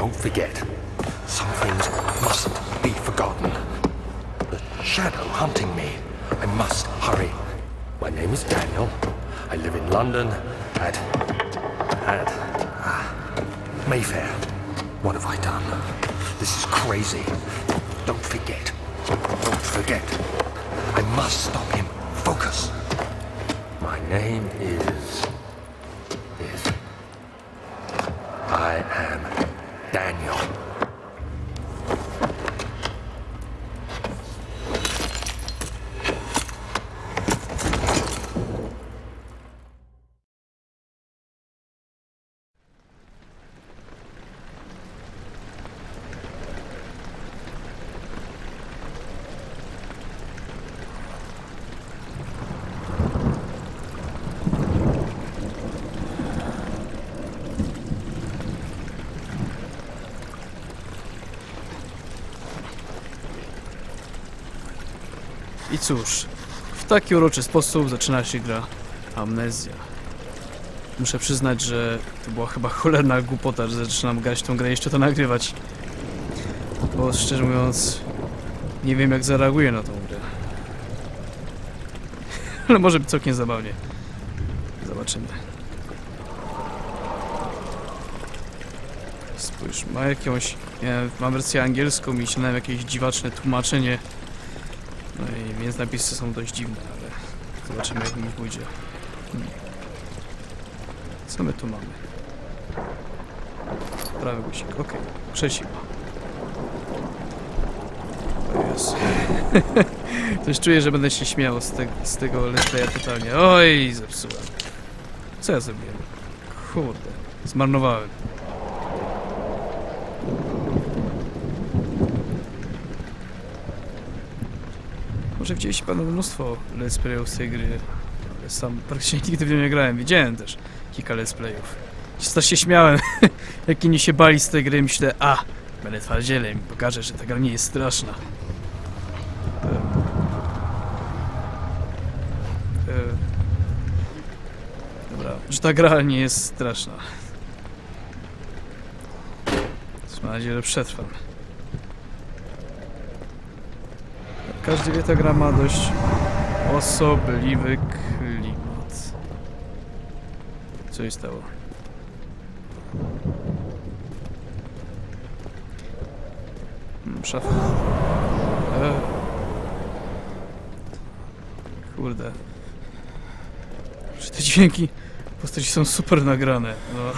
Don't forget. Some things mustn't be forgotten. The shadow hunting me. I must hurry. My name is Daniel. I live in London at. at. Ah, Mayfair. What have I done? This is crazy. Don't forget. Don't forget. I must stop him. Focus. My name is. Daniel. I cóż, w taki uroczy sposób zaczyna się gra Amnezja. Muszę przyznać, że to była chyba cholerna głupota, że zaczynam grać tą grę i jeszcze to nagrywać. Bo szczerze mówiąc, nie wiem jak zareaguję na tą grę. Ale może być całkiem zabawnie. Zobaczymy. Spójrz, ma jakąś... Nie, mam wersję angielską i myślałem jakieś dziwaczne tłumaczenie. No i więc napisy są dość dziwne, ale zobaczymy jak mi pójdzie. Hmm. Co my tu mamy? Prawy guzik, okej. Przeciw. O Jezu. Coś czuję, że będę się śmiał z, te, z tego playa totalnie. Oj, zepsułem. Co ja zrobiłem? Kurde, zmarnowałem. Może widzieliście panu mnóstwo let's playów z tej gry, sam praktycznie nigdy w nią nie grałem. Widziałem też kilka let's playów. Się śmiałem, jak inni się bali z tej gry, myślę, a, będę twardzielem i pokażę, że ta gra nie jest straszna. E, e, dobra, że ta gra nie jest straszna. Mam nadzieję, że przetrwam. Każdy wie, ta gra ma dość osobliwy klimat. Co się stało? Hmm, Szafa. E. Kurde. Że te dźwięki postaci są super nagrane. No.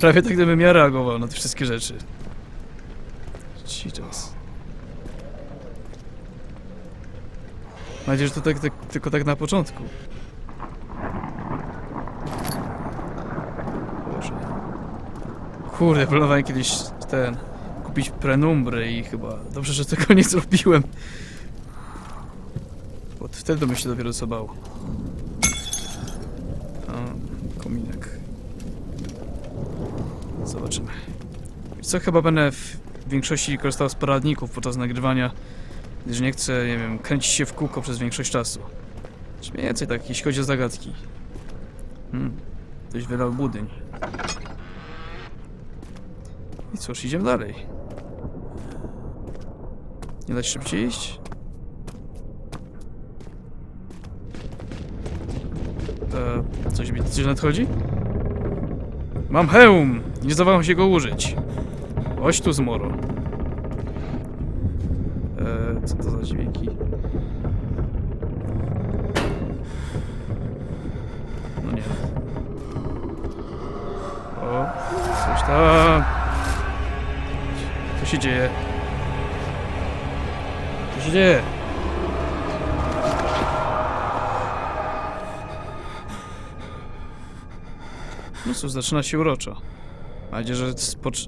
Prawie tak gdybym ja reagował na te wszystkie rzeczy. Jesus. Mam nadzieję, że to tak, tak, tylko tak na początku. Boże. Kurde, planowałem kiedyś ten... kupić prenumbry i chyba dobrze, że tego nie zrobiłem. Bo wtedy bym się dopiero co kominek. Zobaczymy. Co chyba będę w większości korzystał z poradników podczas nagrywania gdyż nie chcę, nie wiem, kręcić się w kółko przez większość czasu. Mniej więcej tak, jeśli chodzi o zagadki. Hmm, ktoś wylał budyń. I cóż, idziemy dalej. Nie da się szybciej iść? E, coś mi coś nadchodzi? Mam hełm! Nie zdawałem się go użyć. Oś tu zmoro. Co to za dźwięki? No nie. O, coś tam. Co się dzieje? Co się dzieje? No cóż, zaczyna się uroczo. Mam nadzieję, że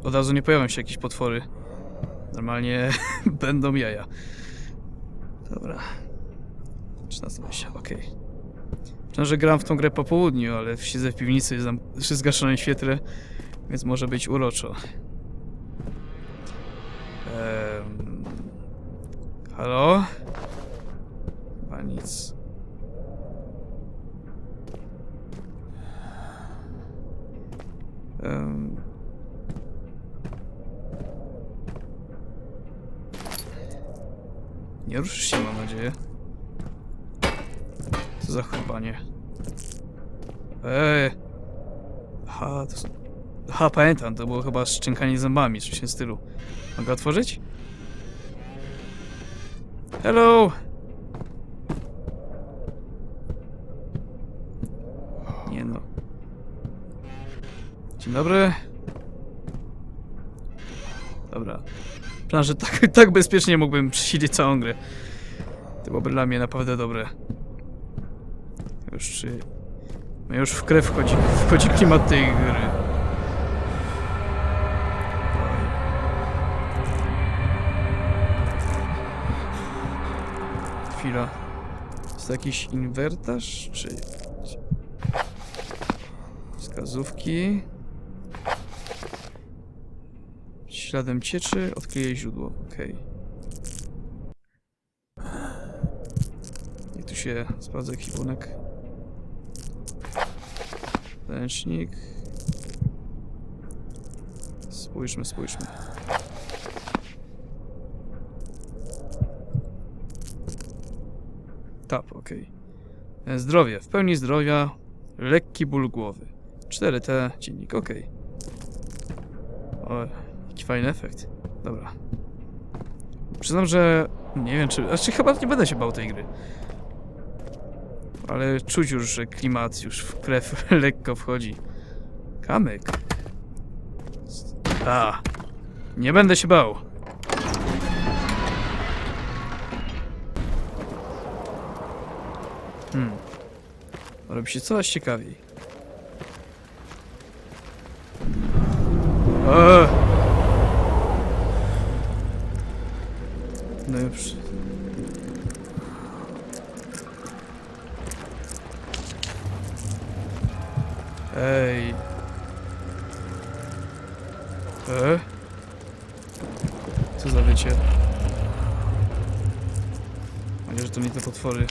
od razu nie pojawią się jakieś potwory. Normalnie będą jaja. Dobra. Zaczyna sobie się, okej. Okay. Że gram w tą grę po południu, ale siedzę w piwnicy, jest tam trzy zgaszone świetle, więc może być uroczo. Ehm... Halo? Chyba nic. Nie ruszysz się? Co za. Eee. To są... Aha, pamiętam, to było chyba szczękanie zębami, w tym stylu. Mogę otworzyć? Hello! Nie no. Dzień dobry. Dobra. Plan, że tak, tak bezpiecznie mógłbym przesiedzieć całą grę. To byłoby dla mnie naprawdę dobre. Już. No już w krew wchodzi, wchodzi klimat tej gry. Chwila. Jest jakiś inwertarz, czy... Wskazówki. Śladem cieczy odkryje źródło. Okej. Tu się sprawdza ekwipunek. Ręcznik. Spójrzmy, spójrzmy. Tap, okej. E, Zdrowie. W pełni zdrowia. Lekki ból głowy. 4T, dziennik, okej. O, jaki fajny efekt. Dobra. Przyznam, że nie wiem, czy... Znaczy chyba nie będę się bał tej gry. Ale czuć już, że klimat już w krew lekko wchodzi. Kamyk. A. Nie będę się bał. Hmm. Robi się coraz ciekawiej. Eee. Ej. E? Co za wiecie? Mam że to nie te potwory.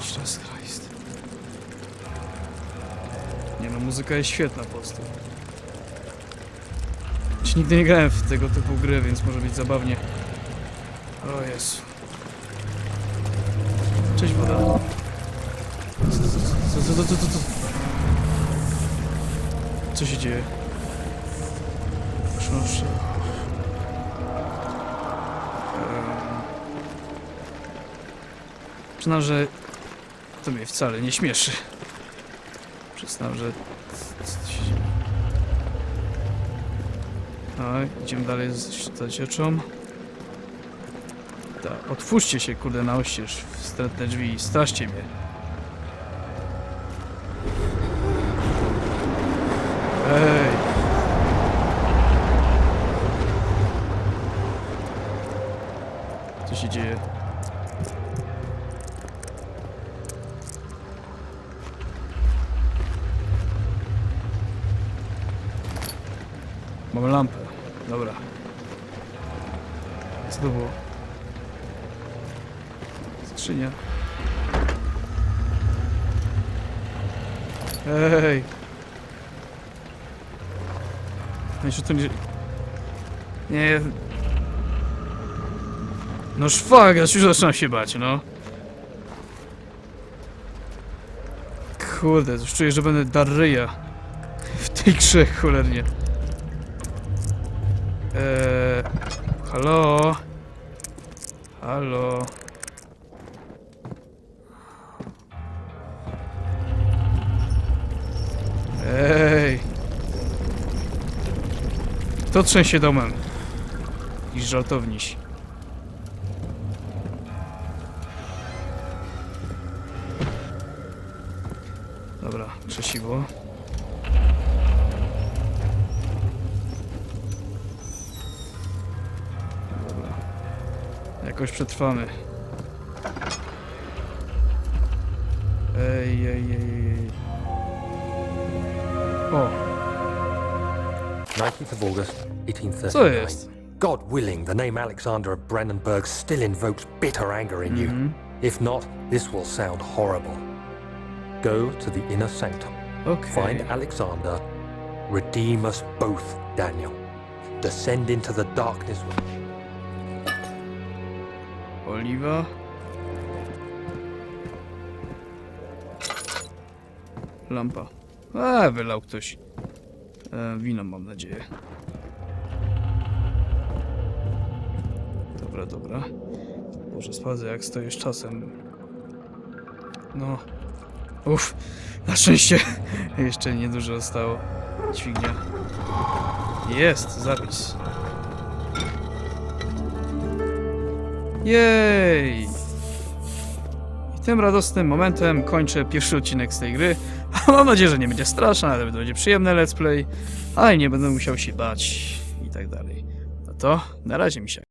Jesus Christ. Nie no, muzyka jest świetna po prostu. Nigdy nie grałem w tego typu gry, więc może być zabawnie. O Jezu. Cześć woda. Co, co, co, co, co, co, co? Się dzieje? Książę. Przyznam, że to mnie wcale nie śmieszy. Przyznam, że... No, idziemy dalej z zacieczą. Tak, otwórzcie się, kurde, na oścież, wstrętne drzwi, straszcie mnie. Ej! Co się dzieje? Mamy lampę. Dobra. Co to było? Skrzynia. Ej! Jeszcze tu nie... Nie... No szwag, aż już zaczynam się bać, no. Kurde, już czuję, że będę dar. W tej grze, cholernie. Eee... Halo? Halo? Ej! To trzęsie domem. I żartowniś. Dobra, krzesiwo. Jakoś przetrwamy. Ej, ej, ej, ej. O, 19th of August, 1839. co jest? God willing, the name Alexander of Brandenburg still invokes bitter anger in you. Mhm. If not, this will sound horrible. Go to the inner sanctum. Okej. Find Alexander. Redeem us both, Daniel. Descend into the darkness with Oliwa. Lampa. A, wylał ktoś. E, wino mam nadzieję. Dobra, dobra. Boże, sprawdzę jak stoję z czasem. No. Uff, na szczęście jeszcze niedużo zostało. Dźwignia. Jest, zapis. Jej! I tym radosnym momentem kończę pierwszy odcinek z tej gry. Mam nadzieję, że nie będzie straszny, ale będzie przyjemny let's play, ale nie będę musiał się bać i tak dalej. No to na razie, misiak.